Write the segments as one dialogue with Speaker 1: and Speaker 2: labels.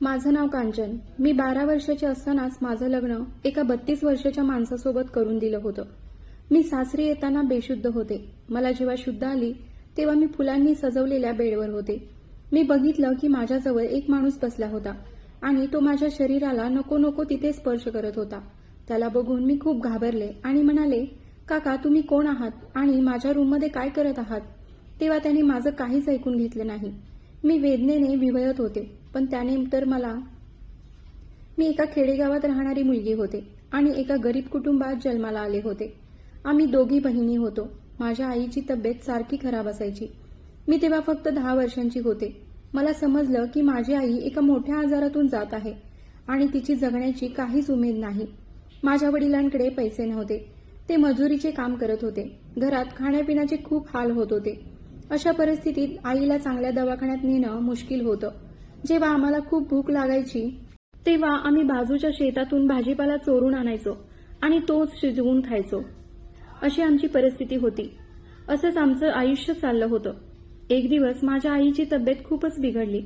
Speaker 1: माझं नाव कांचन. मी बारा वर्षाची असतानाच माझं लग्न एका बत्तीस वर्षाच्या माणसासोबत करून दिलं होतं. मी सासरी येताना बेशुद्ध होते. मला जेव्हा शुद्ध आली तेव्हा मी फुलांनी सजवलेल्या बेडवर होते. मी बघितलं की माझ्याजवळ एक माणूस बसला होता आणि तो माझ्या शरीराला नको नको तिथे स्पर्श करत होता. त्याला बघून मी खूप घाबरले आणि म्हणाले काका तुम्ही कोण आहात आणि माझ्या रूममध्ये काय करत आहात? तेव्हा त्याने माझं काहीच ऐकून घेतलं नाही. मी वेदनेने विवळत होते. पण त्याने तर मला मी एका खेडेगावात राहणारी मुलगी होते आणि एका गरीब कुटुंबात जन्माला आले होते. आम्ही दोघी बहिणी होतो. माझ्या आईची तब्येत सारखी खराब असायची. मी तेव्हा फक्त दहा वर्षांची होते. मला समजलं की माझी आई एका मोठ्या आजारातून जात आहे आणि तिची जगण्याची काहीच उमेद नाही. माझ्या वडिलांकडे पैसे नव्हते. ते मजुरीचे काम करत होते. घरात खाण्यापिण्याचे खूप हाल होत होते. अशा परिस्थितीत आईला चांगल्या दवाखान्यात नेणं मुश्किल होतं. जेव्हा आम्हाला खूप भूक लागायची तेव्हा आम्ही बाजूच्या शेतातून भाजीपाला चोरून आणायचो आणि तोच शिजवून खायचो. अशी आमची परिस्थिती होती. असंच आमचं आयुष्य चाललं होतं. एक दिवस माझ्या आईची तब्येत खूपच बिघडली.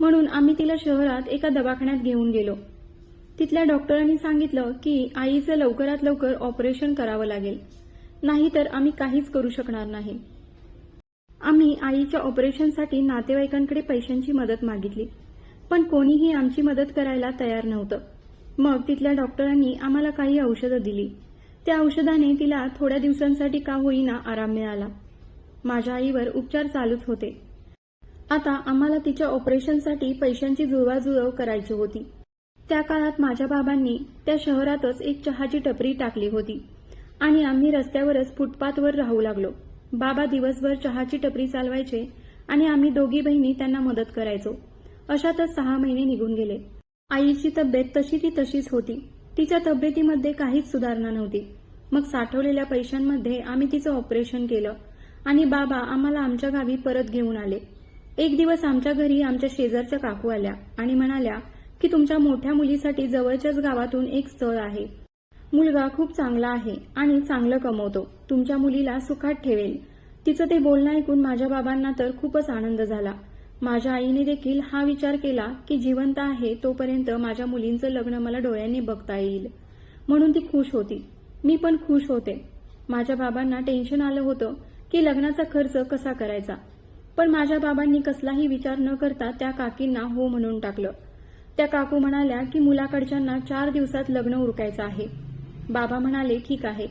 Speaker 1: म्हणून आम्ही तिला शहरात एका दवाखान्यात घेऊन गेलो. तिथल्या डॉक्टरांनी सांगितलं की आईचं लवकरात लवकर ऑपरेशन करावं लागेल. नाहीतर आम्ही काहीच करू शकणार नाही. आम्ही आईच्या ऑपरेशनसाठी नातेवाईकांकडे पैशांची मदत मागितली. पण कोणीही आमची मदत करायला तयार नव्हतं. मग तिथल्या डॉक्टरांनी आम्हाला काही औषधं दिली. त्या औषधाने तिला थोड्या दिवसांसाठी का होईना आराम मिळाला. माझ्या आईवर उपचार चालूच होते. आता आम्हाला तिच्या ऑपरेशनसाठी पैशांची जुळवाजुळव करायची होती. त्या काळात माझ्या बाबांनी त्या शहरातच एक चहाची टपरी टाकली होती. आणि आम्ही रस्त्यावरच फुटपाथवर राहू लागलो. बाबा दिवसभर चहाची टपरी चालवायचे आणि आम्ही दोघी बहिणी त्यांना मदत करायचो. अशातच सहा महिने निघून गेले. आईची तब्येत तशी ती तशीच होती. तिच्या तब्येतीमध्ये काहीच सुधारणा नव्हती. मग साठवलेल्या पैशांमध्ये आम्ही तिचं ऑपरेशन केलं आणि बाबा आम्हाला आमच्या गावी परत घेऊन आले. एक दिवस आमच्या घरी आमच्या शेजारच्या काकू आल्या आणि म्हणाल्या की तुमच्या मोठ्या मुलीसाठी जवळच्याच गावातून एक स्थळ आहे. मुलगा खूप चांगला आहे आणि चांगलं कमवतो. तुमच्या मुलीला सुखात ठेवेल. तिचं ते बोलणं ऐकून माझ्या बाबांना तर खूपच आनंद झाला. माझ्या आईने देखील हा विचार केला की जिवंत आहे तोपर्यंत माझ्या मुलींचं लग्न मला डोळ्यांनी बघता येईल. म्हणून ती खुश होती. मी पण खुश होते. माझ्या बाबांना टेन्शन आलं होतं की लग्नाचा खर्च कसा करायचा. पण माझ्या बाबांनी कसलाही विचार न करता त्या काकींना हो म्हणून टाकलं. त्या काकू म्हणाल्या की मुलाकडच्यांना चार दिवसात लग्न उरकायचं आहे. बाबा म्हणाले ठीक आहे.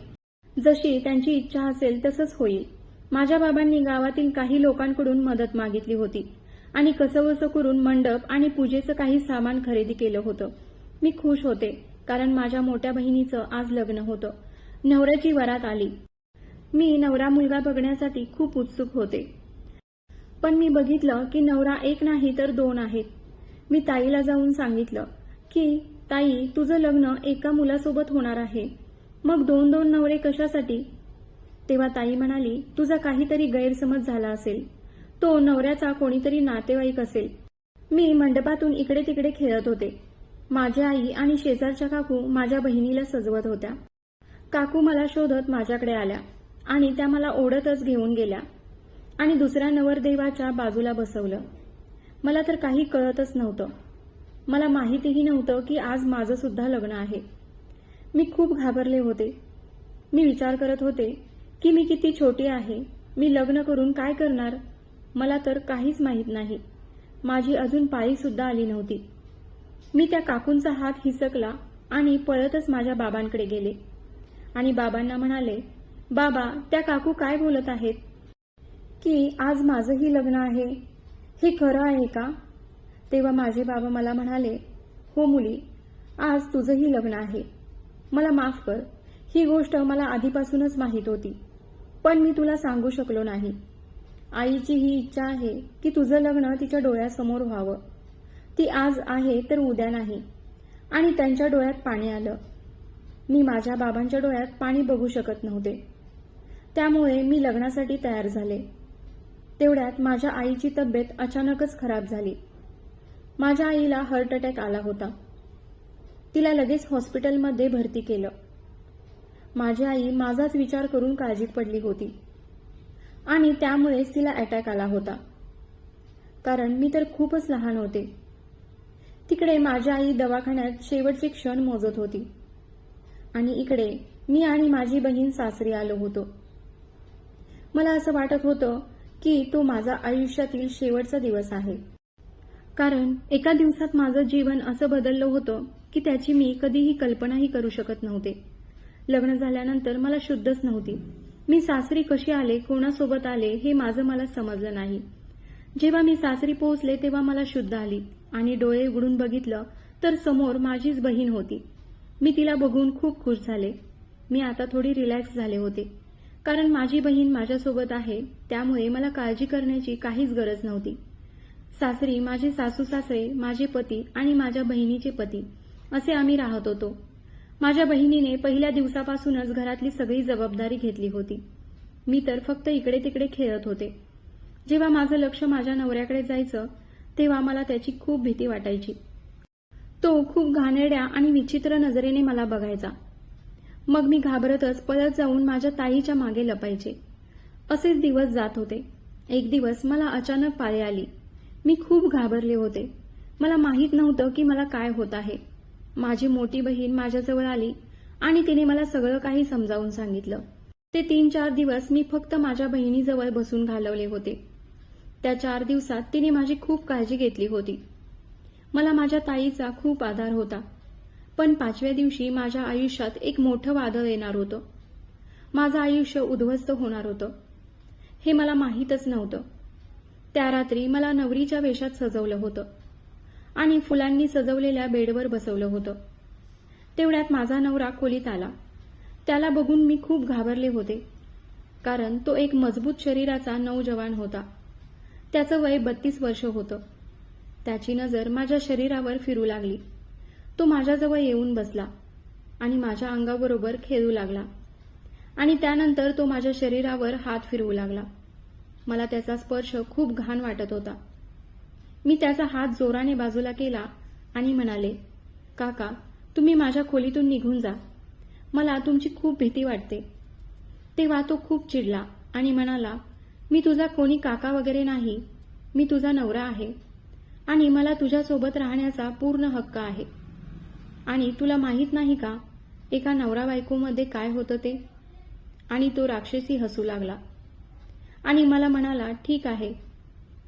Speaker 1: जशी त्यांची इच्छा असेल तसंच होईल. माझ्या बाबांनी गावातील काही लोकांकडून मदत मागितली होती आणि कसंवसं करून मंडप आणि पूजेचं काही सामान खरेदी केलं होतं. मी खुश होते कारण माझ्या मोठ्या बहिणीचं आज लग्न होतं. नवऱ्याची वरात आली. मी नवरा मुलगा बघण्यासाठी खूप उत्सुक होते. पण मी बघितलं की नवरा एक नाही तर दोन आहेत. मी ताईला जाऊन सांगितलं की ताई तुझं लग्न एका मुलासोबत होणार आहे. मग दोन दोन नवरे कशासाठी? तेव्हा ताई म्हणाली तुझा काहीतरी गैरसमज झाला असेल. तो नवऱ्याचा कोणीतरी नातेवाईक असेल. मी मंडपातून इकडे तिकडे खेळत होते. माझी आई आणि शेजारच्या काकू माझ्या बहिणीला सजवत होत्या. काकू मला शोधत माझ्याकडे आल्या आणि त्या मला ओढतच घेऊन गेल्या आणि दुसऱ्या नवरदेवाच्या बाजूला बसवलं. मला तर काही कळतच नव्हतं. मला माहितीही नव्हतं की आज माझं सुद्धा लग्न आहे. मी खूप घाबरले होते. मी विचार करत होते की मी किती छोटी आहे मी लग्न करून काय करणार? मला तर काहीच माहीत नाही. माझी अजून पाळी सुद्धा आली नव्हती. मी त्या काकूंचा हात हिसकला आणि पळतच माझ्या बाबांकडे गेले. आणि बाबांना म्हणाले बाबा त्या काकू काय बोलत आहेत? की आज माझंही लग्न आहे. हे खरं आहे का? तेव्हा माझे बाबा मला म्हणाले हो मुली आज तुझंही लग्न आहे. मला माफ कर. ही गोष्ट मला आधीपासूनच माहीत होती. पण मी तुला सांगू शकलो नाही. आईची ही इच्छा आहे की तुझं लग्न तिच्या डोळ्यासमोर व्हावं. ती आज आहे तर उद्या नाही. आणि त्यांच्या डोळ्यात पाणी आलं. मी माझ्या बाबांच्या डोळ्यात पाणी बघू शकत नव्हते. त्यामुळे मी लग्नासाठी तयार झाले. तेवढ्यात माझ्या आईची तब्येत अचानकच खराब झाली. माझ्या आईला हार्ट अटॅक आला होता. तिला लगेच हॉस्पिटलमध्ये भरती केलं. माझी आई माझाच विचार करून काळजीत पडली होती. आणि त्यामुळेच तिला अटॅक आला होता. कारण मी तर खूपच लहान होते. तिकडे माझी आई दवाखान्यात शेवटचे क्षण मोजत होती. आणि इकडे मी आणि माझी बहीण सासरी आलो होतो. मला असं वाटत होतं की तो माझा आयुष्यातील शेवटचा दिवस आहे. कारण एका दिवसात माझं जीवन असं बदललं होतं की त्याची मी कधीही कल्पनाही करू शकत नव्हते. लग्न झाल्यानंतर मला शुद्धच नव्हती. मी सासरी कशी आले कोणासोबत आले हे माझं मला समजलं नाही. जेव्हा मी सासरी पोहोचले तेव्हा मला शुद्ध आली आणि डोळे उघडून बघितलं तर समोर माझीच बहीण होती. मी तिला बघून खूप खुश झाले. मी आता थोडी रिलॅक्स झाले होते. कारण माझी बहीण माझ्यासोबत आहे त्यामुळे मला काळजी करण्याची काहीच गरज नव्हती. सासरी माझे सासू सासरे माझे पती आणि माझ्या बहिणीचे पती असे आम्ही राहत होतो. माझ्या बहिणीने पहिल्या दिवसापासूनच घरातली सगळी जबाबदारी घेतली होती. मी तर फक्त इकडे तिकडे खेळत होते. जेव्हा माझं लक्ष माझ्या नवऱ्याकडे जायचं तेव्हा मला त्याची खूप भीती वाटायची. तो खूप घाणेरड्या आणि विचित्र नजरेने मला बघायचा. मग मी घाबरतच पळत जाऊन माझ्या ताईच्या मागे लपायचे. असेच दिवस जात होते. एक दिवस मला अचानक पाळी आली. मी खूप घाबरले होते. मला माहीत नव्हतं की मला काय होत आहे. माझी मोठी बहीण माझ्याजवळ आली आणि तिने मला सगळं काही समजावून सांगितलं. ते तीन चार दिवस मी फक्त माझ्या बहिणीजवळ बसून घालवले होते. त्या चार दिवसात तिने माझी खूप काळजी घेतली होती. मला माझ्या ताईचा खूप आधार होता. पण पाचव्या दिवशी माझ्या आयुष्यात एक मोठं वादळ येणार होतं. माझं आयुष्य उद्ध्वस्त होणार होतं. हे मला माहीतच नव्हतं. त्या रात्री मला नवरीच्या वेशात सजवलं होतं. आणि फुलांनी सजवलेल्या बेडवर बसवलं होतं. तेवढ्यात माझा नवरा खोलीत आला. त्याला बघून मी खूप घाबरले होते. कारण तो एक मजबूत शरीराचा नौजवान होता. त्याचं वय बत्तीस वर्ष होतं. त्याची नजर माझ्या शरीरावर फिरू लागली. तो माझ्याजवळ येऊन बसला आणि माझ्या अंगाबरोबर खेळू लागला. आणि त्यानंतर तो माझ्या शरीरावर हात फिरवू लागला. मला त्याचा स्पर्श खूप घाण वाटत होता. मी त्याचा हात जोराने बाजूला केला आणि म्हणाले काका तुम्ही माझ्या खोलीतून निघून जा. मला तुमची खूप भीती वाटते. तेव्हा तो खूप चिडला आणि म्हणाला मी तुझा कोणी काका वगैरे नाही. मी तुझा नवरा आहे. आणि मला तुझ्यासोबत राहण्याचा पूर्ण हक्क आहे. आणि तुला माहीत नाही का एका नवरा बायकोमध्ये काय होतं ते? आणि तो राक्षसी हसू लागला. आणि मला म्हणाला ठीक आहे.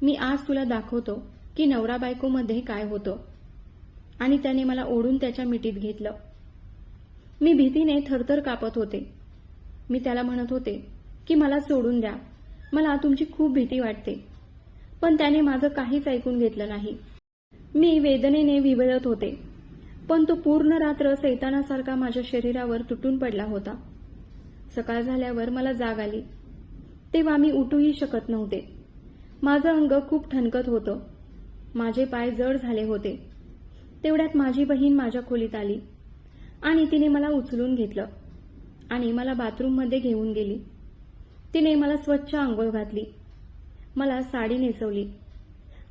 Speaker 1: मी आज तुला दाखवतो की नवरा बायकोमध्ये काय होतं. आणि त्याने मला ओढून त्याच्या मिठीत घेतलं. मी भीतीने थरथर कापत होते. मी त्याला म्हणत होते की मला सोडून द्या. मला तुमची खूप भीती वाटते. पण त्याने माझं काहीच ऐकून घेतलं नाही. मी वेदनेने विवळत होते. पण तो पूर्ण रात्र सैतानासारखा माझ्या शरीरावर तुटून पडला होता. सकाळ झाल्यावर मला जाग आली. तेव्हा मी उठूही शकत नव्हते. माझं अंग खूप ठणकत होतं. माझे पाय जड झाले होते. तेवढ्यात माझी बहीण माझ्या खोलीत आली आणि तिने मला उचलून घेतलं आणि मला बाथरूममध्ये घेऊन गेली. तिने मला स्वच्छ आंघोळ घातली. मला साडी नेसवली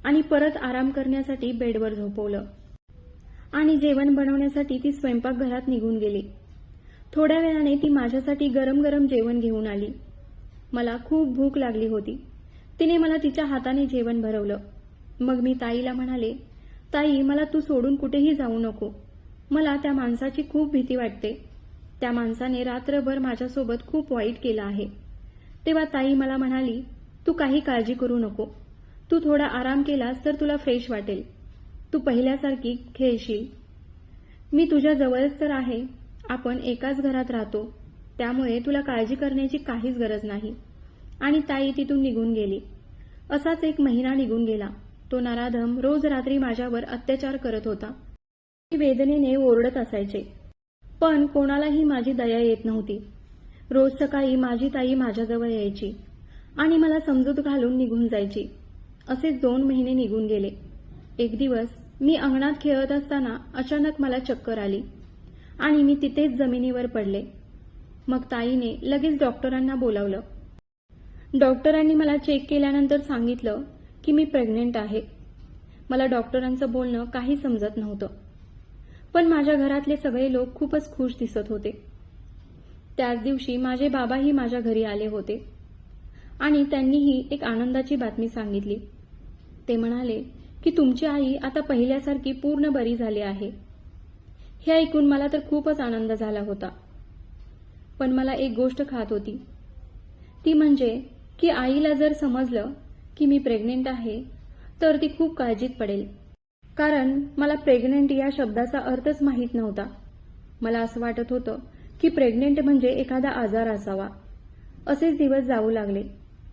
Speaker 1: आणि परत आराम करण्यासाठी बेडवर झोपवलं. आणि जेवण बनवण्यासाठी ती स्वयंपाकघरात निघून गेली. थोड्या वेळाने ती माझ्यासाठी गरम गरम जेवण घेऊन आली. मला खूप भूक लागली होती. तिने मला तिच्या हाताने जेवण भरवलं. मग मी ताईला म्हणाले ताई मला तू सोडून कुठेही जाऊ नको. मला त्या माणसाची खूप भीती वाटते. त्या माणसाने रात्रभर माझ्यासोबत खूप वाईट केलं आहे. तेव्हा ताई मला म्हणाली तू काही काळजी करू नको. तू थोडा आराम केलास तर तुला फ्रेश वाटेल. तू पहिल्यासारखी खेळशील. मी तुझ्या जवळच तर आहे. आपण एकाच घरात राहतो. त्यामुळे तुला काळजी करण्याची काहीच गरज नाही. आणि ताई तिथून निघून गेली. असाच एक महिना निघून गेला. तो नराधम रोज रात्री माझ्यावर अत्याचार करत होता. मी वेदनेने ओरडत असायचे. पण कोणालाही माझी दया येत नव्हती. रोज सकाळी माझी ताई माझ्याजवळ यायची. आणि मला समजूत घालून निघून जायची. असेच दोन महिने निघून गेले. एक दिवस मी अंगणात खेळत असताना अचानक मला चक्कर आली. आणि मी तिथेच जमिनीवर पडले. मग ताईने लगेच डॉक्टरांना बोलावलं. डॉक्टरांनी मला चेक केल्यानंतर सांगितलं की मी प्रेग्नेंट आहे. मला डॉक्टरांचं बोलणं काही समजत नव्हतं. पण माझ्या घरातले सगळे लोक खूपच खुश दिसत होते. त्याच दिवशी माझे बाबाही माझ्या घरी आले होते. आणि त्यांनीही एक आनंदाची बातमी सांगितली. ते म्हणाले की तुमची आई आता पहिल्यासारखी पूर्ण बरी झाली आहे. हे ऐकून मला तर खूपच आनंद झाला होता. पण मला एक गोष्ट खात होती. ती म्हणजे की आईला जर समजलं की मी प्रेग्नेंट आहे तर ती खूप काळजीत पडेल. कारण मला प्रेग्नेंट या शब्दाचा अर्थच माहीत नव्हता. मला असं वाटत होतं की प्रेग्नेंट म्हणजे एखादा आजार असावा. असेच दिवस जाऊ लागले.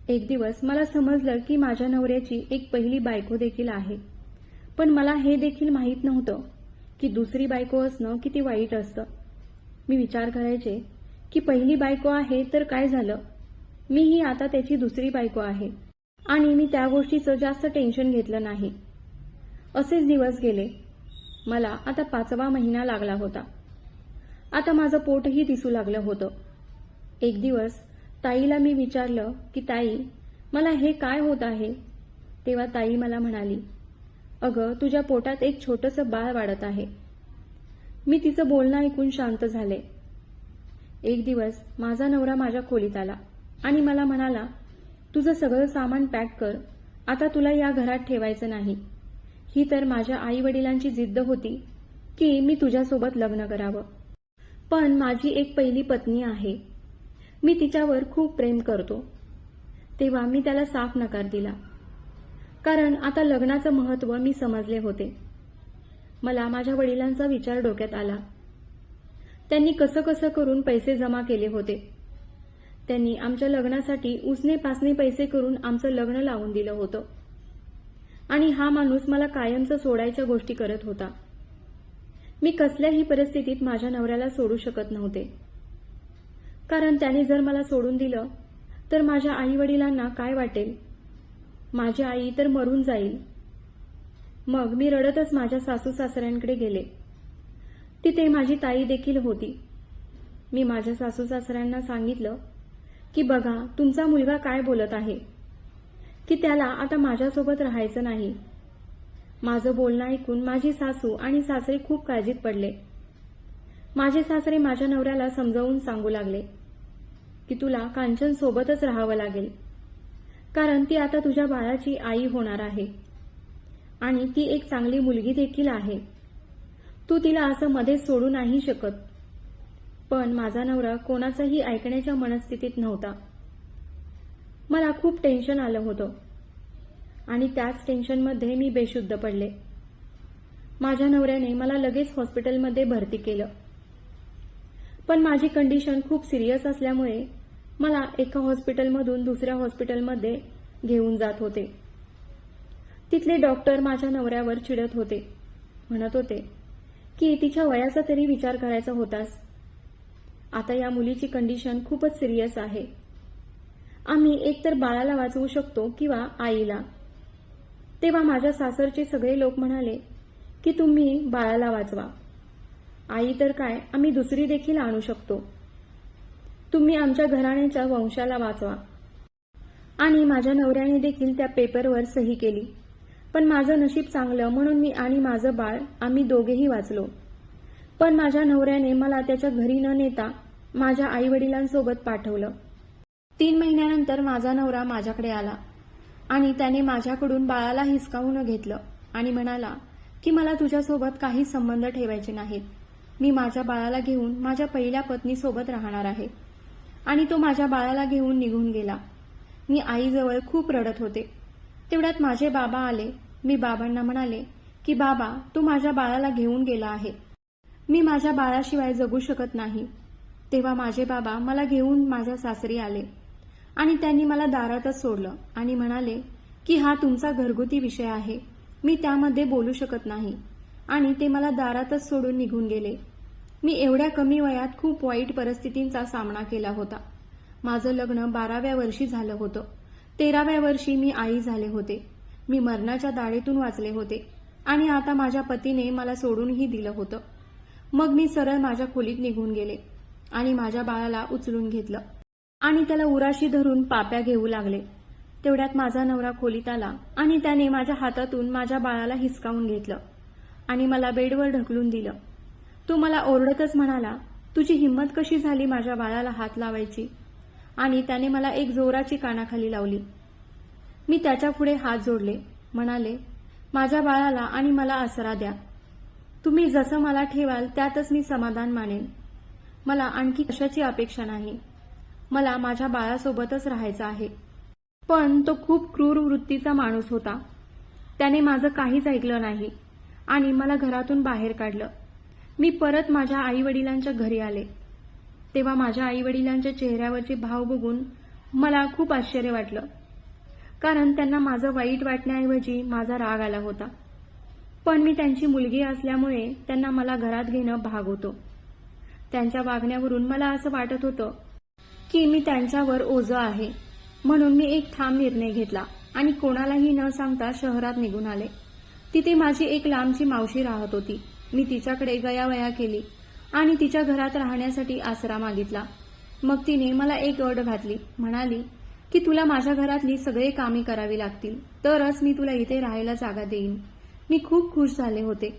Speaker 1: एक दिवस मला समजलं की माझ्या नवऱ्याची एक पहिली बायको देखील आहे. पण मला हे देखील माहीत नव्हतं की दुसरी बायको असणं किती वाईट असतं. मी विचार करायचे की पहिली बायको आहे तर काय झालं? मी ही आता त्याची दुसरी बायको आहे. आणि मी त्या गोष्टीचं जास्त टेन्शन घेतलं नाही. असेच दिवस गेले. मला आता पाचवा महिना लागला होता. आता माझं पोटही दिसू लागलं होतं. एक दिवस ताईला मी विचारलं की ताई मला हे काय होत आहे? तेव्हा ताई मला म्हणाली अगं तुझ्या पोटात एक छोटंसं बाळ वाढत आहे. मी तिचं बोलणं ऐकून शांत झाले. एक दिवस माझा नवरा माझ्या खोलीत आला आणि मला म्हणाला तुझं सगळं सामान पॅक कर आता तुला या घरात ठेवायचं नाही. ही तर माझ्या आई वडिलांची जिद्द होती की मी तुझ्यासोबत लग्न करावं. पण माझी एक पहिली पत्नी आहे. मी तिच्यावर खूप प्रेम करतो. तेव्हा मी त्याला साफ नकार दिला. कारण आता लग्नाचं महत्त्व मी समजले होते. मला माझ्या वडिलांचा विचार डोक्यात आला. त्यांनी कसं कसं करून पैसे जमा केले होते? त्यांनी आमच्या लग्नासाठी उसने पासने पैसे करून आमचं लग्न लावून दिलं होतं. आणि हा माणूस मला कायमचं सोडायच्या गोष्टी करत होता. मी कसल्याही परिस्थितीत माझ्या नवऱ्याला सोडू शकत नव्हते. कारण त्याने जर मला सोडून दिलं तर माझ्या आई वडिलांना काय वाटेल? माझी आई तर मरून जाईल. मग मी रडतच माझ्या सासू सासऱ्यांकडे गेले. तिथे माझी ताई देखील होती. मी माझ्या सासू सासऱ्यांना सांगितलं की बघा तुमचा मुलगा काय बोलत आहे? की त्याला आता माझ्यासोबत राहायचं नाही. माझं बोलणं ऐकून माझी सासू आणि सासरे खूप काळजीत पडले. माझे सासरे माझ्या नवऱ्याला समजावून सांगू लागले की तुला कांचन सोबतच राहावं लागेल. कारण ती आता तुझ्या बाळाची आई होणार आहे. आणि ती एक चांगली मुलगी देखील आहे. तू तिला असं मध्येच सोडू नाही शकत. पण माझा नवरा कोणाचंही ऐकण्याच्या मनस्थितीत नव्हता. मला खूप टेन्शन आलं होतं. आणि त्याच टेन्शनमध्ये मी बेशुद्ध पडले. माझ्या नवऱ्याने मला लगेच हॉस्पिटलमध्ये भरती केलं. पण माझी कंडिशन खूप सिरियस असल्यामुळे मला एका हॉस्पिटलमधून दुसऱ्या हॉस्पिटलमध्ये घेऊन जात होते. तिथले डॉक्टर माझ्या नवऱ्यावर चिडत होते. म्हणत होते की तिच्या वयाचा तरी विचार करायचा होतास आता या मुलीची कंडिशन खूपच सिरियस आहे. आम्ही एकतर बाळाला वाचवू शकतो किंवा आईला. तेव्हा माझ्या सासरचे सगळे लोक म्हणाले की तुम्ही बाळाला वाचवा. आई तर काय आम्ही दुसरी देखील आणू शकतो. तुम्ही आमच्या घराण्याच्या वंशाला वाचवा. आणि माझ्या नवऱ्याने देखील त्या पेपरवर सही केली. पण माझं नशीब चांगलं म्हणून मी आणि माझं बाळ आम्ही दोघेही वाचलो. पण माझ्या नवऱ्याने मला त्याच्या घरी न नेता माझ्या आई वडिलांसोबत पाठवलं. तीन महिन्यानंतर माझा नवरा माझ्याकडे आला आणि त्याने माझ्याकडून बाळाला हिसकावून घेतलं आणि म्हणाला की मला तुझ्यासोबत काही संबंध ठेवायचे नाहीत. मी माझ्या बाळाला घेऊन माझ्या पहिल्या पत्नीसोबत राहणार आहे. आणि तो माझ्या बाळाला घेऊन निघून गेला. मी आईजवळ खूप रडत होते. तेवढ्यात माझे बाबा आले. मी बाबांना म्हणाले की बाबा तू माझ्या बाळाला घेऊन गेला आहे. मी माझ्या बाळाशिवाय जगू शकत नाही. तेव्हा माझे बाबा मला घेऊन माझ्या सासरी आले आणि त्यांनी मला दारातच सोडलं आणि म्हणाले की हा तुमचा घरगुती विषय आहे. मी त्यामध्ये बोलू शकत नाही. आणि ते मला दारातच सोडून निघून गेले. मी एवढ्या कमी वयात खूप वाईट परिस्थितींचा सामना केला होता. माझं लग्न बाराव्या वर्षी झालं होतं. तेराव्या वर्षी मी आई झाले होते. मी मरणाच्या दाढेतून वाचले होते आणि आता माझ्या पतीने मला सोडूनही दिलं होतं. मग मी सरळ माझ्या खोलीत निघून गेले आणि माझ्या बाळाला उचलून घेतलं आणि त्याला उराशी धरून पाप्या घेऊ लागले. तेवढ्यात माझा नवरा खोलीत आला आणि त्याने माझ्या हातातून माझ्या बाळाला हिसकावून घेतलं आणि मला बेडवर ढकलून दिलं. तो मला ओरडतच म्हणाला तुझी हिंमत कशी झाली माझ्या बाळाला हात लावायची? आणि त्याने मला एक जोराची कानाखाली लावली. मी त्याच्या पुढे हात जोडले. म्हणाले माझ्या बाळाला आणि मला आसरा द्या. तुम्ही जसं मला ठेवाल त्यातच मी समाधान मानेन. मला आणखी कशाची अपेक्षा नाही? मला माझ्या बाळासोबतच राहायचं आहे. पण तो खूप क्रूर वृत्तीचा माणूस होता. त्याने माझं काहीच ऐकलं नाही आणि मला घरातून बाहेर काढलं. मी परत माझ्या आई वडिलांच्या घरी आले. तेव्हा माझ्या आई वडिलांच्या चेहऱ्यावरचे भाव बघून मला खूप आश्चर्य वाटलं. कारण त्यांना माझं वाईट वाटण्याऐवजी माझा राग आला होता. पण मी त्यांची मुलगी असल्यामुळे त्यांना मला घरात घेणं भाग होतो. त्यांच्या वागण्यावरून मला असं वाटत होतं की मी त्यांच्यावर ओझं आहे. म्हणून मी एक ठाम निर्णय घेतला आणि कोणालाही न सांगता शहरात निघून आले. तिथे माझी एक लांबची मावशी राहत होती. मी तिच्याकडे गयावया केली. आणि तिच्या घरात राहण्यासाठी आसरा मागितला. मग तिने मला एक अड घातली. म्हणाली की तुला माझ्या घरातली सगळे कामे करावी लागतील. तरच मी तुला इथे राहायला जागा देईन. मी खूप खुश झाले होते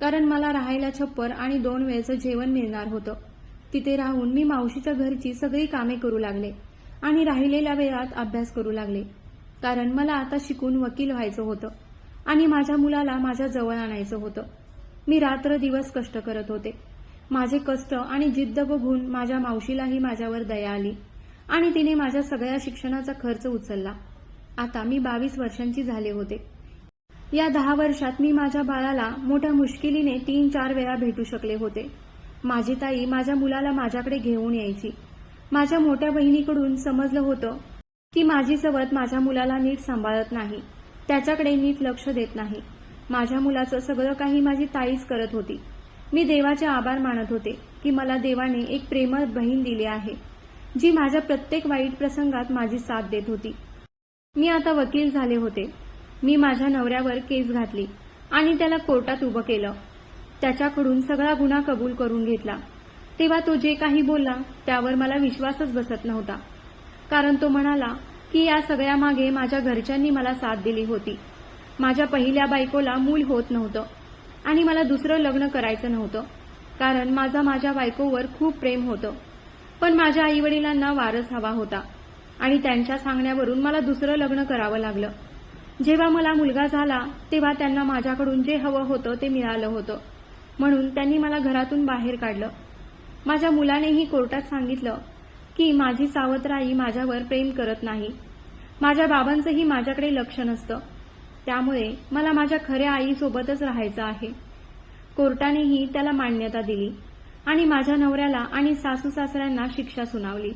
Speaker 1: कारण मला राहायला छप्पर आणि दोन वेळचं जेवण मिळणार होतं. तिथे राहून मी मावशीच्या घरची सगळी कामे करू लागले आणि राहिलेल्या वेळात अभ्यास करू लागले. कारण मला आता शिकून वकील व्हायचं होतं आणि माझ्या मुलाला माझ्या जवळ आणायचं होतं. मी रात्र दिवस कष्ट करत होते. माझे कष्ट आणि जिद्द बघून माझ्या मावशीलाही माझ्यावर दया आली आणि तिने माझ्या सगळ्या शिक्षणाचा खर्च उचलला. आता मी बावीस वर्षांची झाले होते. या दहा वर्षात मी माझ्या बाळाला मोठ्या मुश्किलीने तीन चार वेळा भेटू शकले होते. माझी ताई माझ्या मुलाला माझ्याकडे घेऊन यायची. माझ्या मोठ्या बहिणीकडून समजलं होतं की माझी सवत माझ्या मुलाला नीट सांभाळत नाही. त्याच्याकडे नीट लक्ष देत नाही. माझ्या मुलाचं सगळं काही माझी ताईच करत होती. मी देवाचे आभार मानत होते की मला देवाने एक प्रेमळ बहीण दिली आहे जी माझ्या प्रत्येक वाईट प्रसंगात माझी साथ देत होती. मी आता वकील झाले होते. मी माझ्या नवऱ्यावर केस घातली आणि त्याला कोर्टात उभं केलं. त्याच्याकडून सगळा गुन्हा कबूल करून घेतला. तेव्हा तो जे काही बोलला त्यावर मला विश्वासच बसत नव्हता. कारण तो म्हणाला की या सगळ्यामागे माझ्या घरच्यांनी मला साथ दिली होती. माझ्या पहिल्या बायकोला मूल होत नव्हतं. आणि मला दुसरं लग्न करायचं नव्हतं. कारण माझा माझ्या बायकोवर खूप प्रेम होतं. पण माझ्या आईवडिलांना वारस हवा होता. आणि त्यांच्या सांगण्यावरून मला दुसरं लग्न करावं लागलं. जेव्हा मला मुलगा झाला तेव्हा त्यांना माझ्याकडून जे हवं होतं ते मिळालं होतं. म्हणून त्यांनी मला घरातून बाहेर काढलं. माझ्या मुलानेही कोर्टात सांगितलं की माझी सावत्र आई माझ्यावर प्रेम करत नाही. माझ्या बाबांचंही माझ्याकडे लक्ष नसतं. त्यामुळे मला माझ्या खऱ्या आईसोबतच राहायचं आहे. कोर्टानेही त्याला मान्यता दिली आणि माझ्या नवऱ्याला आणि सासू सासऱ्यांना शिक्षा सुनावली.